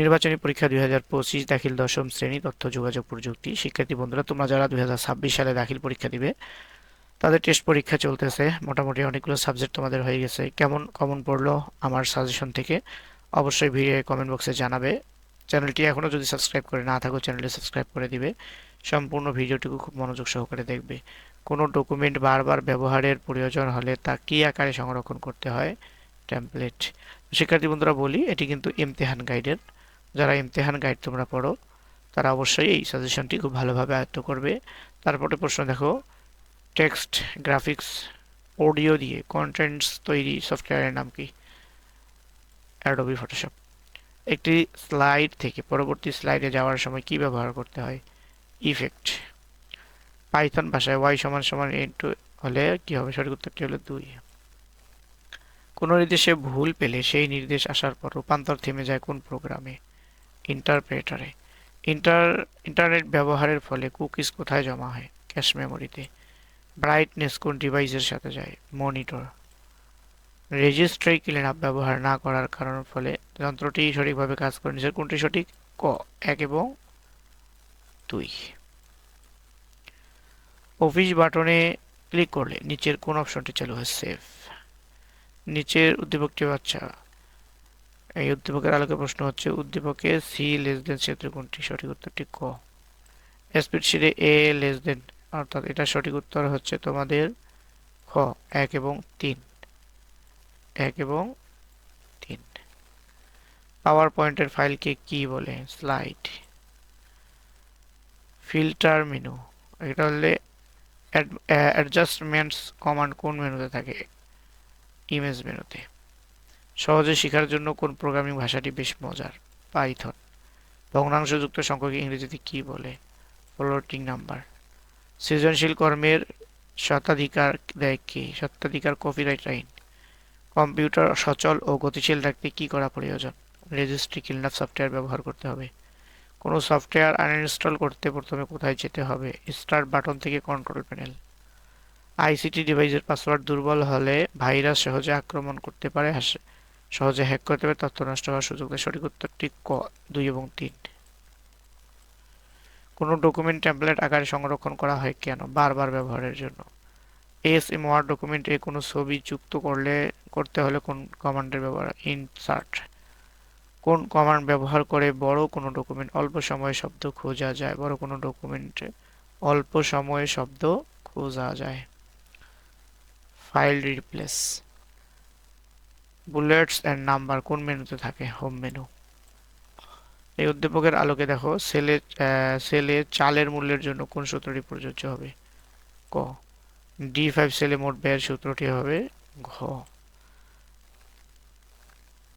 নির্বাচনী পরীক্ষা দুই হাজার পঁচিশ দাখিল দশম শ্রেণি তথ্য, যোগাযোগ, প্রযুক্তি। শিক্ষার্থী বন্ধুরা, তোমরা যারা দুই হাজার ছাব্বিশ সালে দাখিল পরীক্ষা দিবে, তাদের টেস্ট পরীক্ষা চলতেছে। মোটামুটি অনেকগুলো সাবজেক্ট তোমাদের হয়ে গেছে। কেমন কমন পড়ল আমার সাজেশন থেকে অবশ্যই ভিডিও কমেন্ট বক্সে জানাবে। চ্যানেলটি এখনও যদি সাবস্ক্রাইব করে না থাকো, চ্যানেলটি সাবস্ক্রাইব করে দিবে। সম্পূর্ণ ভিডিওটুকু খুব মনোযোগ সহকারে দেখবে। কোনো ডকুমেন্ট বারবার ব্যবহারের প্রয়োজন হলে তা কী আকারে সংরক্ষণ করতে হয়? টেমপ্লেট শিক্ষার্থী বন্ধুরা বলি, এটি কিন্তু ইমতেহান গাইডের যারা ইমতেহান গাইড তোমরা পড়ো, তারা অবশ্যই এই সাজেশনটি খুব ভালোভাবে আয়ত্ত করবে। তারপরে প্রশ্ন দেখো টেক্সট গ্রাফিক্স অডিও দিয়ে কন্টেন্টস তৈরি সফটওয়্যারের নাম কি? অ্যাডোবি ফটোশপ একটি স্লাইড থেকে পরবর্তী স্লাইডে যাওয়ার সময় কি ব্যবহার করতে হয়? ইফেক্ট পাইথন ভাষায় ওয়াই সমান সমান ইন্টু হলে কী হবে? সঠিক উত্তরটি হলো? দুই। কোনো নির্দেশে ভুল পেলে সেই নির্দেশ আসার পর রূপান্তর থেমে যায় কোন প্রোগ্রামে ইন্টারপ্রেটারে ইন্টার ইন্টারনেট ব্যবহারের ফলে কুকিজ কোথায় জমা হয়? ক্যাশ মেমোরিতে ব্রাইটনেস কোন ডিভাইসের সাথে যায়? মনিটর রেজিস্ট্রি ক্লিন আপ ব্যবহার না করার কারণের ফলে যন্ত্রটি সঠিকভাবে কাজ করে নিচের কোনটি সঠিক? ক, এক এবং দুই। অফিস বাটনে ক্লিক করলে নিচের কোন অপশনটি চালু হয়? সেভ নিচের উদ্দীপকটি আচ্ছা এই উদ্দীপকের আলোকে প্রশ্ন হচ্ছে, উদ্দীপকে সি লেস দেন ক্ষেত্রে কোনটি? সঠিক উত্তরটি ক। স্পিড শিটে এ লেস দেন অর্থাৎ এটা সঠিক উত্তর হচ্ছে তোমাদের খ, এক এবং তিন। এক এবং তিন। পাওয়ার পয়েন্টের ফাইলকে কি বলে? স্লাইড ফিল্টার মেনু এটা হলে অ্যাডজাস্টমেন্টস কমান্ড কোন মেনুতে থাকে? ইমেজ মেনুতে সহজে শেখার জন্য কোন প্রোগ্রামিং ভাষাটি বেশ মজার? পাইথন ভগ্নাংশযুক্ত সংখ্যাকে ইংরেজিতে কি বলে? ফ্লোটিং নাম্বার সৃজনশীল কর্মের স্বত্বাধিকার দেয় কে? স্বত্বাধিকার কপিরাইট আইন। কম্পিউটার সচল ও গতিশীল রাখতে কি করা প্রয়োজন? রেজিস্ট্রি ক্লিনআপ সফটওয়্যার ব্যবহার করতে হবে। কোনো সফটওয়্যার আনইনস্টল করতে প্রথমে কোথায় যেতে হবে? স্টার্ট বাটন থেকে কন্ট্রোল প্যানেল আইসিটি ডিভাইসের পাসওয়ার্ড দুর্বল হলে ভাইরাস সহজে আক্রমণ করতে পারে সহজে হ্যাক করতে পারে তথ্য নষ্ট হওয়ার সুযোগ দেয় সঠিক উত্তরটি ক, দুই এবং তিন। কোনো ডকুমেন্ট টেমপ্লেট আকারে সংরক্ষণ করা হয় কেন? বারবার ব্যবহারের জন্য। এস এম ওয়ার্ড ডকুমেন্টে কোনো ছবি যুক্ত করলে, করতে হলে কোন কমান্ডের ব্যবহার? ইনসার্ট কোন কমান্ড ব্যবহার করে বড় কোনো ডকুমেন্ট অল্প সময়ে শব্দ খোঁজা যায়? বড় কোনো ডকুমেন্টে অল্প সময়ে শব্দ খোঁজা যায়। File replace bullets and number কোন মেনুতে থাকে? হোম মেনু এই উদ্দীপকের আলোকে দেখো, সেলে সেলে চালের মূল্যের জন্য কোন সূত্রটি প্রযোজ্য হবে? ক। ডি ফাইভ সেলে মোট ব্যয়ের সূত্রটি হবে ঘ।